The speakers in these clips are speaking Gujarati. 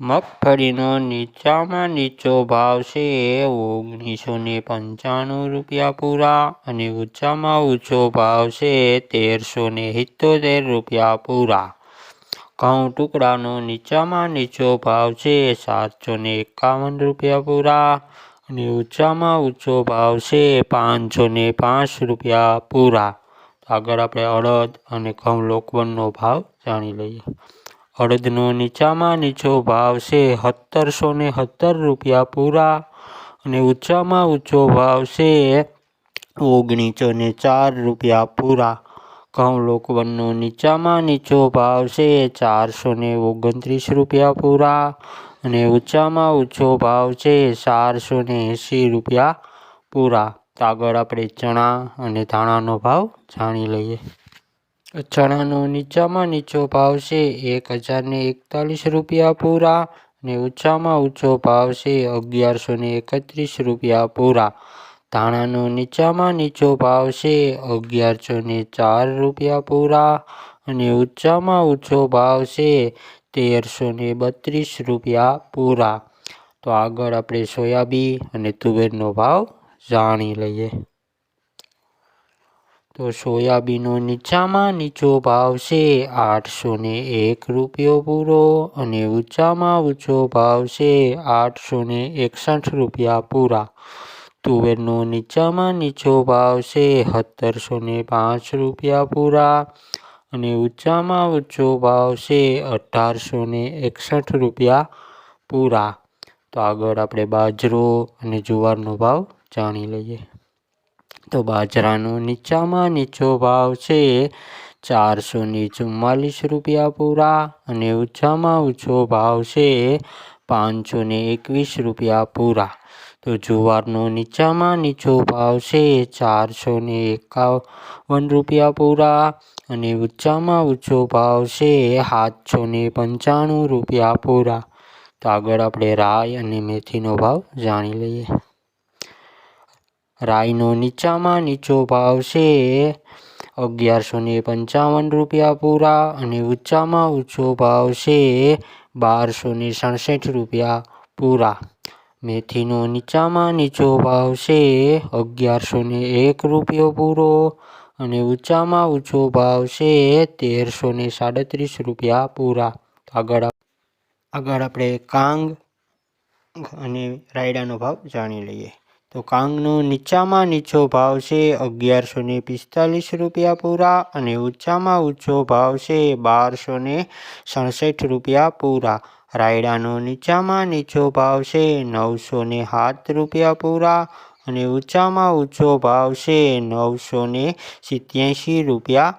મગફળીનો નીચામાં નીચો ભાવ છે ઓગણીસો ને પંચાણું રૂપિયા પૂરા અને ઊંચામાં ઊંચો ભાવ છે તેરસો ને સિત્તોતેર રૂપિયા પૂરા. ઘઉં ટુકડાનો નીચામાં નીચો ભાવ છે સાતસો ને એકાવન રૂપિયા પૂરા અને ઊંચામાં ઊંચો ભાવ છે પાંચસો ને પાંચ રૂપિયા પૂરા. આગળ આપણે અડદ અને ઘઉં લોકવનનો ભાવ જાણી લઈએ. અડદનો નીચામાં નીચો ભાવ છે, સત્તરસો ને સત્તર રૂપિયા પૂરા. અને ઊંચામાં ઊંચો ભાવ છે, ઓગણીસો ને ચાર રૂપિયા પૂરા. ઘઉં લોકવનનો નીચામાં નીચો ભાવ છે, ચારસો ને ઓગણત્રીસ રૂપિયા પૂરા. અને ઊંચામાં ઊંચો ભાવ છે, ચારસો ને એંસી રૂપિયા પૂરા. આગળ આપણે ચણા અને ધાણાનો ભાવ જાણી લઈએ. ચણાનો નીચામાં નીચો ભાવ છે, એક હજારને એકતાલીસ રૂપિયા પૂરા અને ઊંચામાં ઊંચો ભાવ છે અગિયારસો ને એકત્રીસ રૂપિયા પૂરા. ધાણાનો નીચામાં નીચો ભાવ છે અગિયારસો ને ચાર રૂપિયા પૂરા અને ઊંચામાં ઊંચો ભાવ છે તેરસો ને બત્રીસ રૂપિયા પૂરા. તો આગળ આપણે સોયાબીન અને તુવેરનો ભાવ જાણી લઈએ. તો સોયાબીનનો નીચામાં નીચો ભાવ છે, આઠસો ને એક રૂપિયો પૂરો અને ઊંચામાં ઊંચો ભાવ છે, આઠસો ને એકસઠ રૂપિયા પૂરા. તુવેરનો નીચામાં નીચો ભાવ છે, સત્તરસો ને પાંચ રૂપિયા પૂરા અને ઊંચામાં ઊંચો ભાવ છે, અઢારસો ને એકસઠ રૂપિયા પૂરા. તો આગળ આપણે બાજરો અને જુવારનો ભાવ જાણી લઈએ. તો બાજરાનો નીચામાં નીચો ભાવ છે. ચારસો ને ચુમ્માલીસ રૂપિયા પૂરા અને ઊંચામાં ઊંચો ભાવ છે. પાંચસો ને એકવીસ રૂપિયા પૂરા. તો જુવારનો નીચામાં નીચો ભાવ છે. ચારસો ને એકાવન રૂપિયા પૂરા અને ઊંચામાં ઊંચો ભાવ છે. સાતસો ને પંચાણું રૂપિયા પૂરા. તો આગળ આપણે રાઈ અને મેથીનો ભાવ જાણી લઈએ. રાઈનો નીચામાં નીચો ભાવ છે. અગિયારસો ને પંચાવન રૂપિયા પૂરા અને ઊંચામાં ઊંચો ભાવ છે. બારસો ને સડસઠ રૂપિયા પૂરા. મેથીનો નીચામાં નીચો ભાવ છે. અગિયારસો ને એક રૂપિયો પૂરો અને ઊંચામાં ઊંચો ભાવ છે. તેરસો ને સાડત્રીસ રૂપિયા પૂરા. આગળ આગળ આપણે કાંગ અને રાયડાનો ભાવ જાણી લઈએ. તો કાંગનો નીચામાં નીચો ભાવ છે અગિયારસો ને પિસ્તાલીસ રૂપિયા પૂરા અને ઊંચામાં ઊંચો ભાવ છે બારસો ને સડસઠ રૂપિયા પૂરા. રાયડાનો નીચામાં નીચો ભાવ છે નવસો ને સાત રૂપિયા પૂરા અને ઊંચામાં ઊંચો ભાવ છે નવસો ને સિત્યાસી રૂપિયા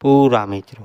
પૂરા મિત્રો.